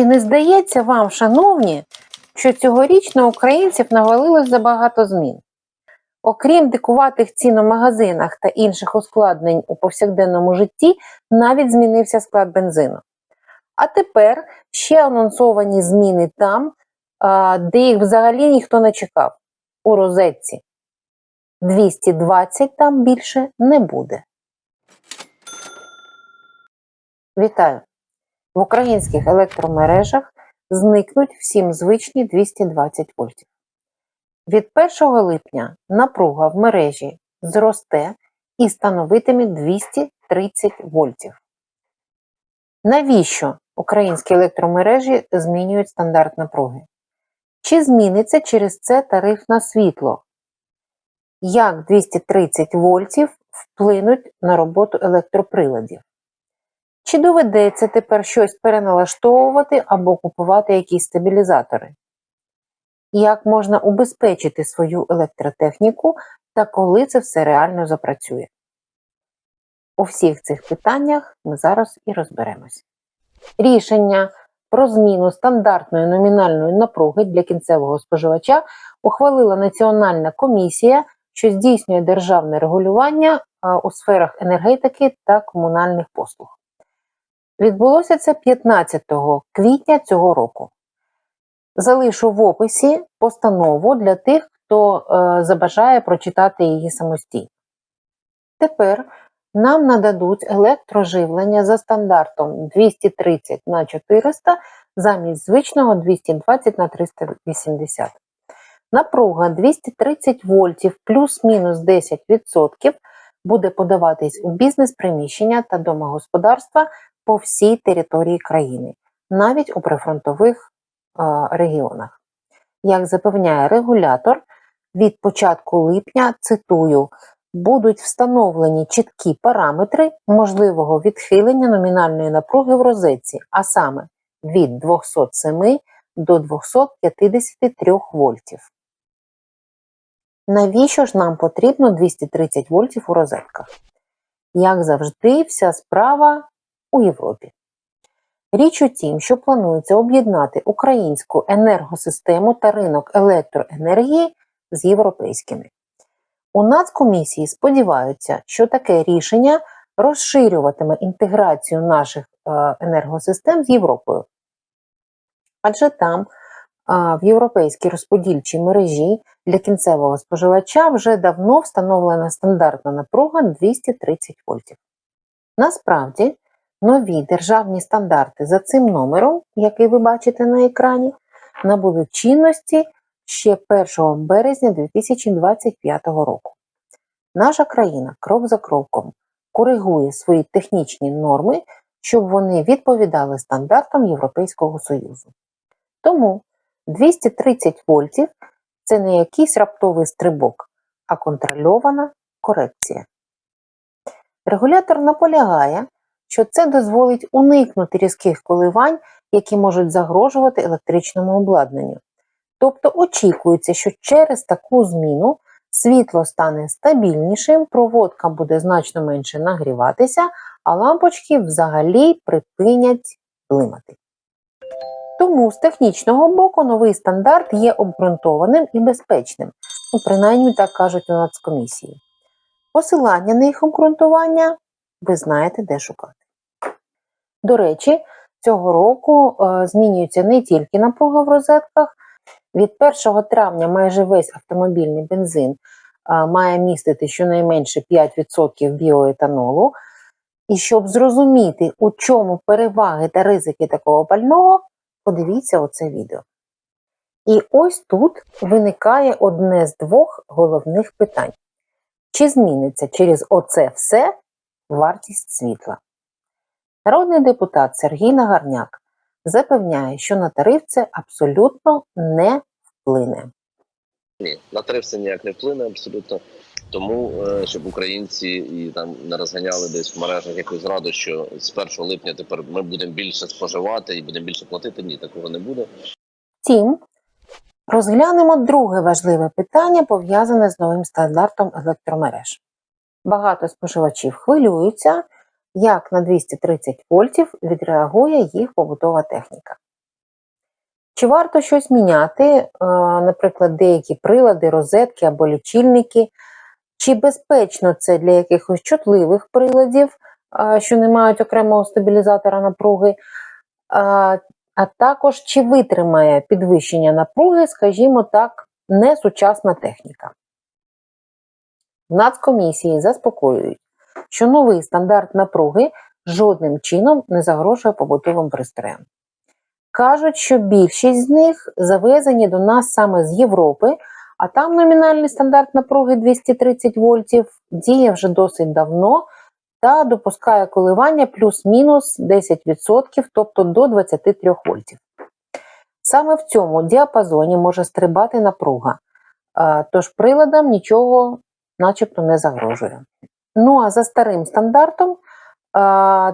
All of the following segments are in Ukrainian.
Чи не здається вам, шановні, що цьогоріч на українців навалилось забагато змін? Окрім дикуватих цін у магазинах та інших ускладнень у повсякденному житті, навіть змінився склад бензину. А тепер ще анонсовані зміни там, де їх взагалі ніхто не чекав у розетці. 220 там більше не буде. Вітаю! В українських електромережах зникнуть всім звичні 220 вольтів. Від 1 липня напруга в мережі зросте і становитиме 230 вольтів. Навіщо українські електромережі змінюють стандарт напруги? Чи зміниться через це тариф на світло? Як 230 вольтів вплинуть на роботу електроприладів? Чи доведеться тепер щось переналаштовувати або купувати якісь стабілізатори? Як можна убезпечити свою електротехніку та коли це все реально запрацює? У всіх цих питаннях ми зараз і розберемось. Рішення про зміну стандартної номінальної напруги для кінцевого споживача ухвалила Національна комісія, що здійснює державне регулювання у сферах енергетики та комунальних послуг. Відбулося це 15 квітня цього року. Залишу в описі постанову для тих, хто е, забажає прочитати її самостійно. Тепер нам нададуть електроживлення за стандартом 230 на 400 замість звичного 220 на 380. Напруга 230 вольтів плюс-мінус 10% буде подаватись у бізнес-приміщення та домогосподарства по всій території країни, навіть у прифронтових е, регіонах. Як запевняє регулятор, від початку липня, цитую, будуть встановлені чіткі параметри можливого відхилення номінальної напруги в розетці, а саме від 207 до 253 вольтів. Навіщо ж нам потрібно 230 вольтів у розетках? Як завжди, вся справа у Європі. Річ у тім, що планується об'єднати українську енергосистему та ринок електроенергії з європейськими. У Нацкомісії сподіваються, що таке рішення розширюватиме інтеграцію наших е, енергосистем з Європою. Адже там, в європейській розподільчій мережі для кінцевого споживача вже давно встановлена стандартна напруга 230 вольтів. Насправді, нові державні стандарти за цим номером, який ви бачите на екрані, набули чинності ще 1 березня 2025 року. Наша країна крок за кроком коригує свої технічні норми, щоб вони відповідали стандартам Європейського Союзу. Тому 230 вольтів це не якийсь раптовий стрибок, а контрольована корекція. Регулятор наполягає, що це дозволить уникнути різких коливань, які можуть загрожувати електричному обладнанню. Тобто очікується, що через таку зміну світло стане стабільнішим, проводка буде значно менше нагріватися, а лампочки взагалі припинять блимати. Тому з технічного боку новий стандарт є обґрунтованим і безпечним, ну, принаймні так кажуть у Нацкомісії. Посилання на їх обґрунтування ви знаєте, де шукати. До речі, цього року е, змінюється не тільки напруга в розетках. Від 1 травня майже весь автомобільний бензин е, має містити щонайменше 5% біоетанолу. І щоб зрозуміти, у чому переваги та ризики такого пального, подивіться оце відео. І ось тут виникає одне з двох головних питань: чи зміниться через оце все вартість світла? Народний депутат Сергій Нагарняк запевняє, що на тариф це абсолютно не вплине. Ні, на тариф це ніяк не вплине абсолютно. Тому е, щоб українці і там не розганяли десь в мережах якусь зраду, що з 1 липня тепер ми будемо більше споживати і будемо більше платити. Ні, такого не буде. Втім, розглянемо друге важливе питання, пов'язане з новим стандартом електромереж. Багато споживачів хвилюються, як на 230 вольтів відреагує їх побутова техніка. Чи варто щось міняти, е, наприклад, деякі прилади, розетки або лічильники? Чи безпечно це для якихось чутливих приладів, е, що не мають окремого стабілізатора напруги? А, а також чи витримає підвищення напруги, скажімо так, несучасна техніка? В Нацкомісії заспокоюють, що новий стандарт напруги жодним чином не загрожує побутовим пристроям. Кажуть, що більшість з них завезені до нас саме з Європи, а там номінальний стандарт напруги 230 вольтів діє вже досить давно та допускає коливання плюс-мінус 10%, тобто до 23 вольтів. Саме в цьому діапазоні може стрибати напруга, тож приладам нічого начебто не загрожує. Ну а за старим стандартом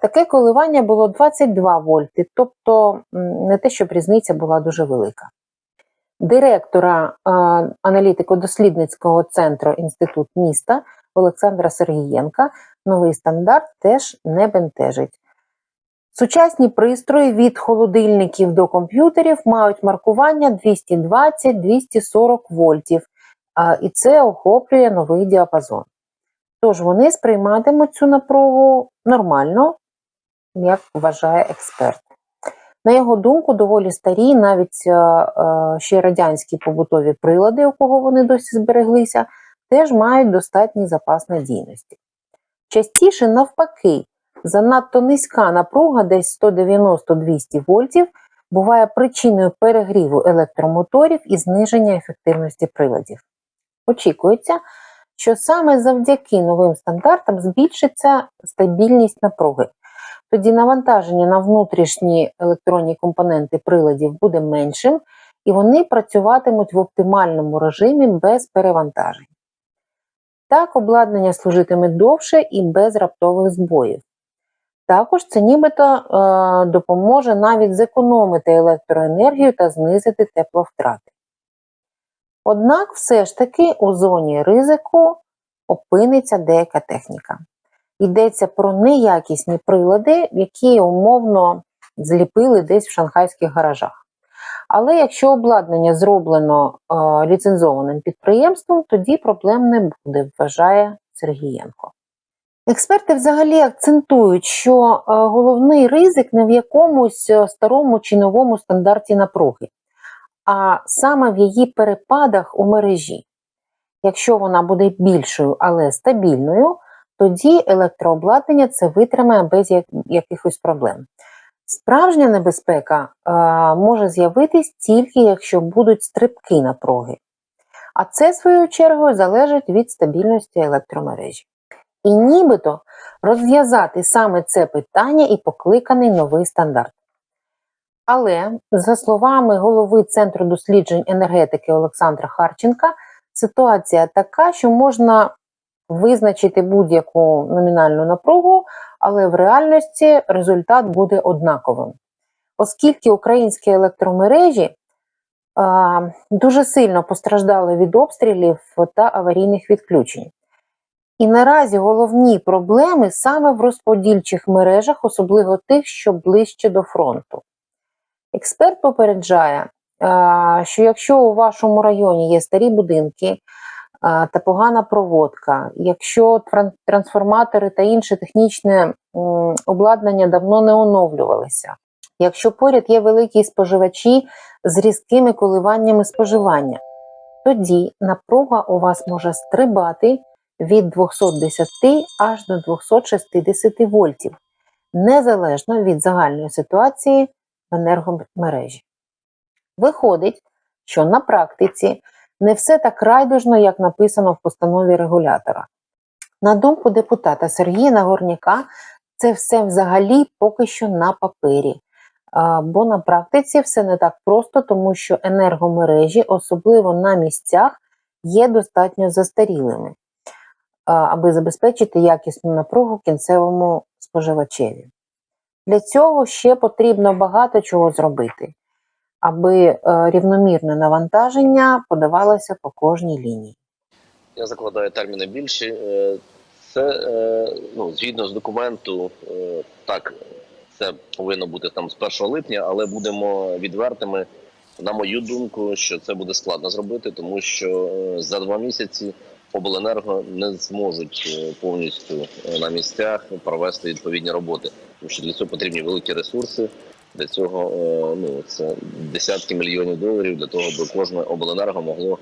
таке коливання було 22 вольти, тобто не те, щоб різниця була дуже велика. Директора аналітико-дослідницького центру Інститут міста Олександра Сергієнка новий стандарт теж не бентежить. Сучасні пристрої від холодильників до комп'ютерів мають маркування 220-240 вольтів, і це охоплює новий діапазон. Тож вони сприйматимуть цю напругу нормально, як вважає експерт. На його думку, доволі старі, навіть е, е, ще радянські побутові прилади, у кого вони досі збереглися, теж мають достатній запас надійності. Частіше, навпаки, занадто низька напруга, десь 190-200 вольтів, буває причиною перегріву електромоторів і зниження ефективності приладів. Очікується, що саме завдяки новим стандартам збільшиться стабільність напруги. Тоді навантаження на внутрішні електронні компоненти приладів буде меншим, і вони працюватимуть в оптимальному режимі без перевантажень. Так, обладнання служитиме довше і без раптових збоїв. Також це нібито е, допоможе навіть зекономити електроенергію та знизити тепловтрати. Однак, все ж таки, у зоні ризику опиниться деяка техніка. Йдеться про неякісні прилади, які умовно зліпили десь в шанхайських гаражах. Але якщо обладнання зроблено е, ліцензованим підприємством, тоді проблем не буде, вважає Сергієнко. Експерти взагалі акцентують, що е, головний ризик не в якомусь е, старому чи новому стандарті напруги, а саме в її перепадах у мережі. Якщо вона буде більшою, але стабільною, тоді електрообладнання це витримає без якихось проблем. Справжня небезпека е, може з'явитись тільки якщо будуть стрибки напруги. А це, свою чергою, залежить від стабільності електромережі. І нібито розв'язати саме це питання і покликаний новий стандарт. Але, за словами голови Центру досліджень енергетики Олександра Харченка, ситуація така, що можна визначити будь-яку номінальну напругу, але в реальності результат буде однаковим. Оскільки українські електромережі а, дуже сильно постраждали від обстрілів та аварійних відключень. І наразі головні проблеми саме в розподільчих мережах, особливо тих, що ближче до фронту. Експерт попереджає, що якщо у вашому районі є старі будинки та погана проводка, якщо трансформатори та інше технічне обладнання давно не оновлювалися, якщо поряд є великі споживачі з різкими коливаннями споживання, тоді напруга у вас може стрибати від 210 аж до 260 вольтів, незалежно від загальної ситуації енергомережі. Виходить, що на практиці не все так райдужно, як написано в постанові регулятора. На думку депутата Сергія Нагорняка, це все взагалі поки що на папері. Бо на практиці все не так просто, тому що енергомережі, особливо на місцях, є достатньо застарілими, аби забезпечити якісну напругу кінцевому споживачеві. Для цього ще потрібно багато чого зробити, аби е, рівномірне навантаження подавалося по кожній лінії. Я закладаю терміни більші. Е, Це е, ну, згідно з документу, так це повинно бути там з 1 липня, але будемо відвертими. На мою думку, що це буде складно зробити, тому що за два місяці обленерго не зможуть е, повністю е, на місцях провести відповідні роботи, тому що для цього потрібні великі ресурси. Для цього е, ну це десятки мільйонів доларів для того, аби кожне обленерго могло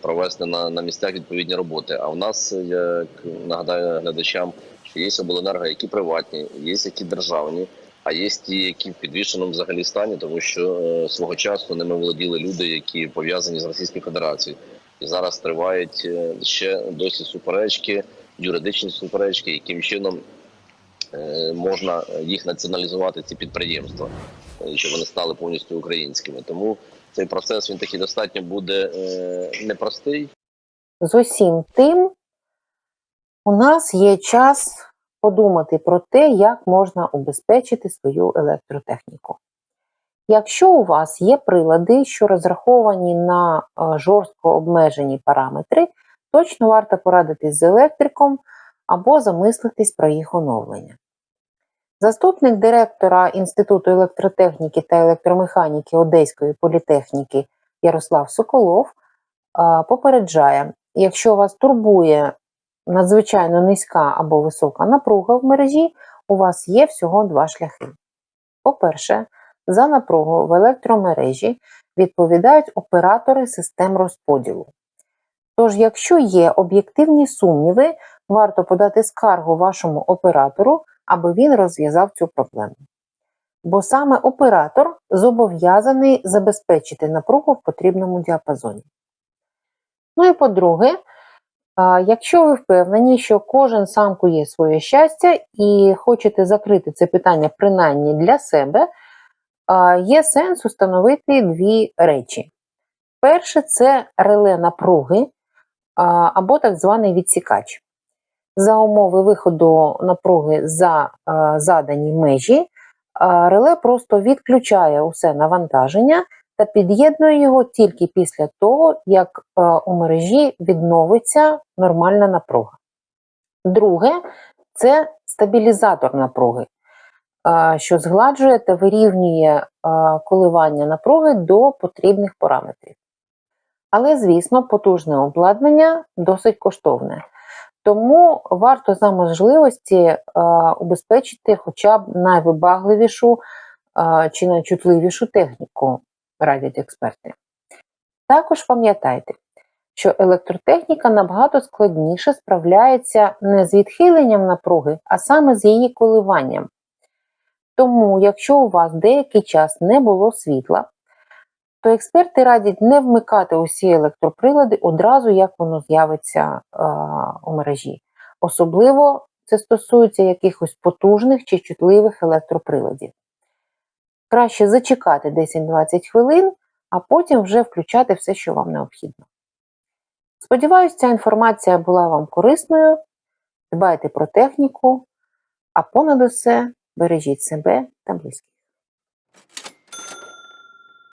провести на, на місцях відповідні роботи. А в нас, як нагадаю глядачам, що є обленерго, які приватні, є які державні, а є ті, які в підвішеному взагалі стані, тому що е, свого часу ними володіли люди, які пов'язані з Російською Федерацією. І зараз тривають е, ще досі суперечки, юридичні суперечки, яким чином е, можна їх націоналізувати, ці підприємства, е, щоб вони стали повністю українськими. Тому цей процес він такий достатньо буде непростий. З усім тим у нас є час подумати про те, як можна убезпечити свою електротехніку. Якщо у вас є прилади, що розраховані на е, жорстко обмежені параметри, точно варто порадитись з електриком або замислитись про їх оновлення. Заступник директора Інституту електротехніки та електромеханіки Одеської політехніки Ярослав Соколов попереджає, якщо вас турбує надзвичайно низька або висока напруга в мережі, у вас є всього два шляхи. По-перше, за напругу в електромережі відповідають оператори систем розподілу. Тож, якщо є об'єктивні сумніви, варто подати скаргу вашому оператору, аби він розв'язав цю проблему. Бо саме оператор зобов'язаний забезпечити напругу в потрібному діапазоні. Ну і по-друге, якщо ви впевнені, що кожен сам кує своє щастя і хочете закрити це питання принаймні для себе, є сенс установити дві речі. Перше це реле напруги або так званий відсікач. За умови виходу напруги за задані межі, реле просто відключає усе навантаження та під'єднує його тільки після того, як у мережі відновиться нормальна напруга. Друге це стабілізатор напруги, що згладжує та вирівнює коливання напруги до потрібних параметрів. Але, звісно, потужне обладнання досить коштовне. Тому варто за можливості убезпечити хоча б найвибагливішу чи найчутливішу техніку радять експерти. Також пам'ятайте, що електротехніка набагато складніше справляється не з відхиленням напруги, а саме з її коливанням. Тому, якщо у вас деякий час не було світла, то експерти радять не вмикати усі електроприлади одразу, як воно з'явиться е, у мережі. Особливо це стосується якихось потужних чи чутливих електроприладів. Краще зачекати 10-20 хвилин, а потім вже включати все, що вам необхідно. Сподіваюсь, ця інформація була вам корисною. Дбайте про техніку, а понад усе бережіть себе та близьких.